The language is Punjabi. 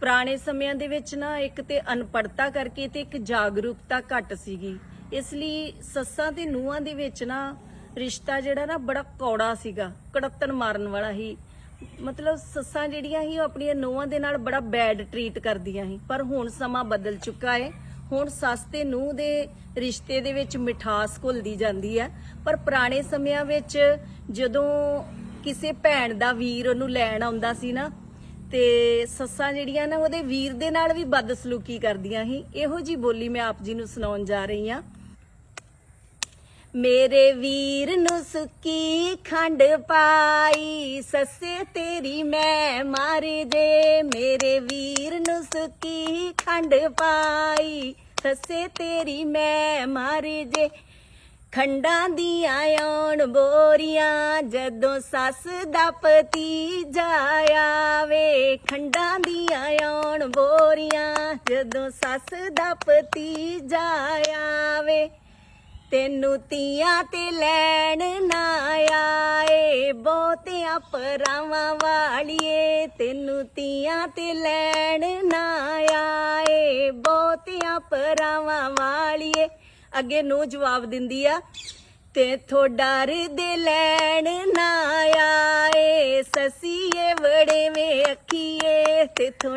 ਪੁਰਾਣੇ ਸਮਿਆਂ ਦੇ ਵਿੱਚ ਨਾ ਇੱਕ ਤੇ ਅਨਪੜਤਾ ਕਰਕੇ ਤੇ ਇੱਕ ਜਾਗਰੂਕਤਾ ਘੱਟ ਸੀਗੀ। ਇਸ ਲਈ ਸੱਸਾਂ ਤੇ ਨੂੰਹਾਂ ਦੇ ਵਿੱਚ ਨਾ ਰਿਸ਼ਤਾ ਜਿਹੜਾ ਨਾ ਬੜਾ ਕੌੜਾ ਸੀਗਾ, ਕੜੱਤਣ ਮਾਰਨ ਵਾਲਾ ਹੀ। ਮਤਲਬ ਸੱਸਾਂ ਜਿਹੜੀਆਂ ਸੀ ਉਹ ਆਪਣੀਆਂ ਨੂੰਹਾਂ ਦੇ ਨਾਲ ਬੜਾ ਬੈਡ ਟਰੀਟ ਕਰਦੀਆਂ ਸੀ। ਪਰ ਹੁਣ ਸਮਾਂ ਬਦਲ ਚੁੱਕਾ ਹੈ ਹੁਣ ਸੱਸ ਤੇ ਨੂੰਹ ਦੇ ਰਿਸ਼ਤੇ ਦੇ ਵਿੱਚ ਮਿਠਾਸ ਘੁਲਦੀ ਜਾਂਦੀ ਹੈ। ਪਰ ਪੁਰਾਣੇ ਸਮਿਆਂ ਵਿੱਚ ਜਦੋਂ ਕਿਸੇ ਭੈਣ ਦਾ ਵੀਰ ਉਹਨੂੰ ਲੈਣ ਆਉਂਦਾ ਸੀ ਨਾ ਤੇ ਸੱਸਾਂ ਜਿਹੜੀਆਂ ਨਾ, ਉਹਦੇ ਵੀਰ ਦੇ ਨਾਲ ਵੀ ਬਦਸਲੂਕੀ ਕਰਦੀਆਂ ਸੀ। ਇਹੋ ਜੀ ਬੋਲੀ ਮੈਂ ਆਪ ਜੀ ਨੂੰ ਸੁਣਾਉਣ ਜਾ ਰਹੀ ਹਾਂ। ਮੇਰੇ ਵੀਰ ਨੂੰ ਸੁੱਕੀ ਖੰਡ ਪਾਈ, ਸੱਸੇ ਤੇਰੀ ਮੈਂ ਮਾਰ ਜੇ ਮੇਰੇ ਵੀਰ ਨੂੰ ਸੁੱਕੀ ਖੰਡ ਪਾਈ, ਸੱਸੇ ਤੇਰੀ ਮੈਂ ਮਾਰ ਜੇ ਖੰਡਾਂ ਦੀਆਂ ਆਉਣ ਬੋਰੀਆਂ ਜਦੋਂ ਸੱਸ ਦਾ ਪਤੀ ਜਾਵੇ ਖੰਡਾਂ ਦੀਆਂ ਆਉਣ ਬੋਰੀਆਂ ਜਦੋਂ ਸੱਸ ਦਾ ਪਤੀ ਜਾਵੇ ਤੈਨੂੰ ਤੀਆਂ ਤੇ ਲੈਣ ਨਾ ਆਏ, ਬਹੁਤਿਆਂ ਪਰਾਵਾਂ ਵਾਲੀਏ। ਤੈਨੂੰ ਤੀਆਂ ਤੇ ਲੈਣ ਨਾ ਆਏ, ਬਹੁਤਿਆਂ ਪਰਾਵਾਂ ਵਾਲੀਏ। ਅੱਗੇ ਨੂੰ ਜਵਾਬ ਦਿੰਦੀ ਆ, ਤੇ ਥੋ ਡਰ ਦੇ ਲੈਣ ਨਾ ਆਏ, ਸਸੀਏ ਬੜੇ ਵੇ ਅੱਖੀਏ, ਤੇ ਥੋ